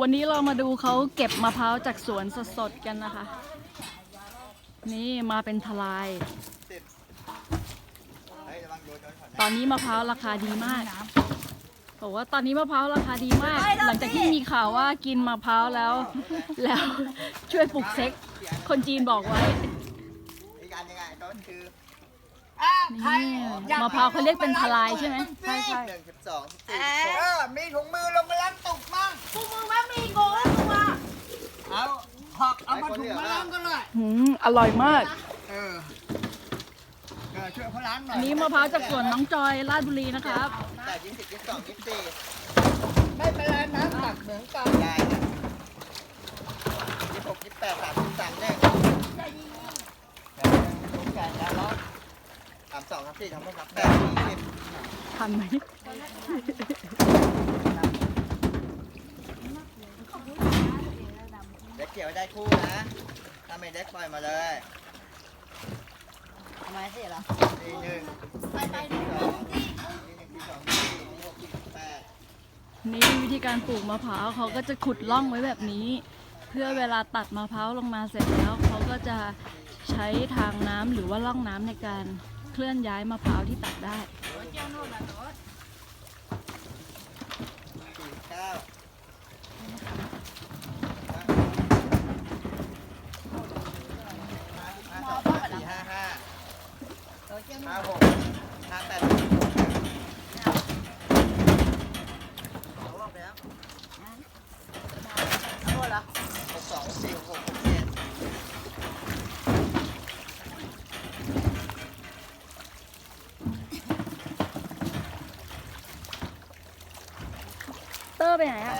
วันนี้เรามาดูเขาเก็บมะพร้าวจากสวนสดๆกันนะคะ นี่มาเป็นทลาย ตอนนี้มะพร้าวราคาดีมากบอกว่าตอนนี้มะพร้าวราคาดีมาก หลังจากที่มีข่าวว่ากินมะพร้าวแล้ว แล้วช่วยปลุกเซ็ก คนจีนบอกไว้อีกอันยังไง ต้นคือนี่มะพร้าวเขาเรียกเป็นทลายใช่ไหม ใช่ใช่หนึ่งสิบสองสิบสี่เออมีถุงมือลงมาล้างตุกมั่งถุงมือมันมีโกงตัวเอาหอกเอามาถุงมาล้างกันเลยหืมอร่อยมาก เออเออช่วยเขาล้างหน่อยอันนี้มะพร้าวจากสวนน้องจอยราชบุรีนะครับ แต่ยี่สิบยี่สิบสองยี่สิบสี่ไม่เป็นไรนะตักเหมือนกันได้นะยี่สิบหกยี่สิบแปดสามสิบสามหนึ่งทุกแก่แล้วร้อย สามสองสามสี่สามห้าสามแปดสี่ทันไหมเด็กเกี่ยวได้คู่นะ ถ้าไม่เด็กปล่อยมาเลยทำไมเสียล่ะสี่หนึ่งไปไปสี่สองสี่หนึ่งสี่สองสี่หกสี่แปดนี่วิธีการปลูกมะพร้าวเขาก็จะขุดร่องไว้แบบนี้ เพื่อเวลาตัดมะพร้าวลงมาเสร็จแล้วเขาก็จะใช้ทางน้ำหรือว่าร่องน้ำในการ เคลื่อนย้ายมะพร้าวที่ตัดได้สี่เก้าห้าสองห้าสี่ห้าห้าห้าหกห้าแปดหกสองสี่หกหกเจ็ด เตอร์ไปไหนอะ